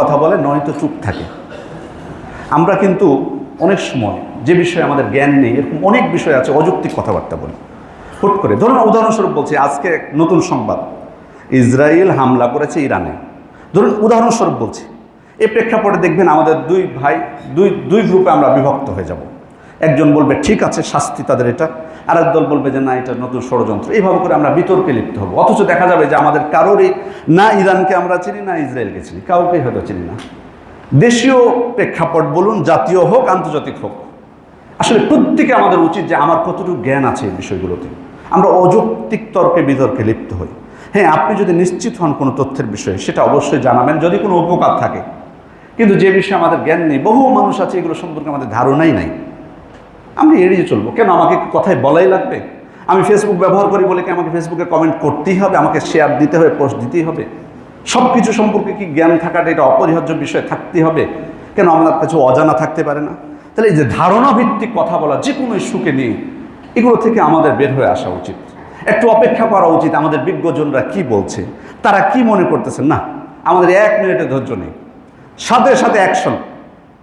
কথা বলে নয়তো চুপ থাকে। আমরা কিন্তু অনেক সময় যে বিষয়ে আমাদের জ্ঞান নেই, এরকম অনেক বিষয় আছে, অযৌক্তিক কথাবার্তা বলি। হুট করে, ধরুন উদাহরণস্বরূপ বলছি, আজকে এক নতুন সংবাদ। ইসরায়েল হামলা করেছে ইরানে। ধরুন উদাহরণস্বরূপ বলছি, এ প্রেক্ষাপটে দেখবেন আমাদের দুই ভাই, দুই দুই গ্রুপে আমরা বিভক্ত হয়ে যাব। একজন বলবে, ঠিক আছে, শাস্তি তাদের এটা। আর দল বলবে যে, না, এটা নতুন ষড়যন্ত্র। এইভাবে করে আমরা বিতর্কে লিপ্ত হব। অথচ দেখা যাবে যে, আমাদের কারোরই, না ইরানকে আমরা চিনি, না ইসরায়েলকে চিনি, কাউকেই হয়তো চিনি না। দেশীয় প্রেক্ষাপট বলুন, জাতীয় হোক, আন্তর্জাতিক হোক। আসলে প্রত্যেকে আমাদের উচিত যে, আমার কতটুকু জ্ঞান আছে এই বিষয়গুলোতে। আমরা অযৌক্তিক তর্কে বিতর্কে লিপ্ত হই। হ্যাঁ আপনি যদি নিশ্চিত হন কোনো তথ্যের বিষয়ে, সেটা অবশ্যই জানাবেন, যদি কোনো উপকার থাকে। কিন্তু যে বিষয়ে আমাদের জ্ঞান নেই, বহু মানুষ আছে, এগুলো সম্পর্কে আমাদের ধারণাই নাই। আমি এড়িয়ে চলবো। কেন? আমাকে কথায় বলাই লাগবে? আমি ফেসবুক ব্যবহার করি বলে কি আমাকে ফেসবুকে কমেন্ট করতেই হবে? আমাকে শেয়ার দিতে হবে পোস্ট দিতেই হবে? সব কিছু সম্পর্কে কি জ্ঞান থাকাটা এটা অপরিহার্য বিষয় থাকতে হবে? কেন? আমার কাছে অজানা থাকতে পারে না। তাহলে এই যে ধারণা ভিত্তিক কথা বলা, যে কোনো ইস্যুকে নিয়ে এগুলো থেকে আমাদের বের হয়ে আসা উচিত। একটু অপেক্ষা করা উচিত আমাদের বিজ্ঞজনরা কি বলছে। তারা কি মনে করতেছেন? না, আমাদের এক মিনিটের ধৈর্য নেই। সাথে সাথে অ্যাকশন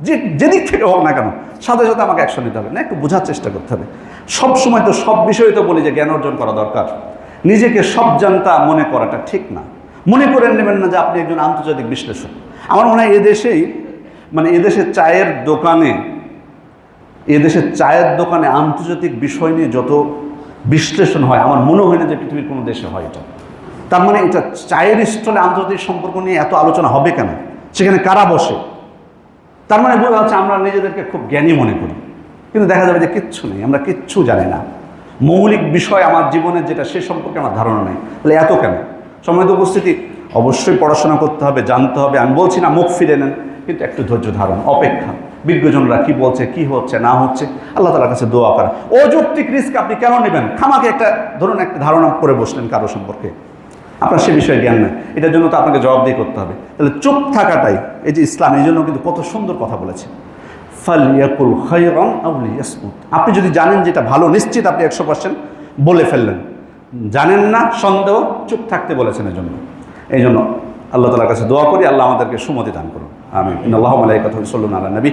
যে যেদিক থেকে হোক না কেন, সাথে সাথে আমাকে অ্যাকশন নিতে হবে। না, একটু বোঝার চেষ্টা করতে হবে। সব সময় তো সব বিষয়ে তো বলি যে জ্ঞান অর্জন করা দরকার। নিজেকে সব জানতা মনে করাটা ঠিক না। মনে করে নেবেন না যে আপনি একজন আন্তর্জাতিক বিশ্লেষক। আমার মনে হয় এদেশেই মানে এদেশের চায়ের দোকানে, এদেশের চায়ের দোকানে আন্তর্জাতিক বিষয় নিয়ে যত বিশ্লেষণ হয়, আমার মনে হয় না যে পৃথিবীর কোনো দেশে হয় এটা। তার মানে এটা চায়ের স্টলে আন্তর্জাতিক সম্পর্ক নিয়ে এত আলোচনা হবে কেন? সেখানে কারা বসে? তার মানে বোঝা যাচ্ছে আমরা নিজেদেরকে খুব জ্ঞানী মনে করি। কিন্তু দেখা যাবে যে কিচ্ছু নেই, আমরা কিচ্ছু জানি না। মৌলিক বিষয় আমার জীবনের যেটা, সে সম্পর্কে আমার ধারণা নেই। তাহলে এত কেন? সময় তো উপস্থিতি। অবশ্যই পড়াশোনা করতে হবে, জানতে হবে। আমি বলছি না মুখ ফিরে নেন, কিন্তু একটু ধৈর্য ধারণ, অপেক্ষা। বিজ্ঞজনরা কি বলছে, কি হচ্ছে, না হচ্ছে, আল্লাহ তালার কাছে দোয়া করা। অযৌক্তিক রিস্ক আপনি কেন নেবেন? খামাকে একটা, ধরুন একটা ধারণা করে বসলেন কারও সম্পর্কে। আপনার সে বিষয়ে জ্ঞান নাই। এটার জন্য তো আপনাকে জবাবদিহি করতে হবে। তাহলে চুপ থাকাটাই এই যে ইসলাম, এই জন্য কিন্তু কত সুন্দর কথা বলেছে। ফাল ইয়াকুল আউলি ইয়াসমুত আপনি যদি জানেন যেটা ভালো, নিশ্চিত আপনি একশো পার্সেন্ট বলে ফেললেন। জানেন না, সন্দেহ, চুপ থাকতে বলেছেন এই জন্য এই জন্য আল্লাহ তালার কাছে দোয়া করি, আল্লাহ আমাদেরকে সুমতি দান করুন। আমি আল্লাহ মালাই কথা সাল্লু আল্লাহ নবী।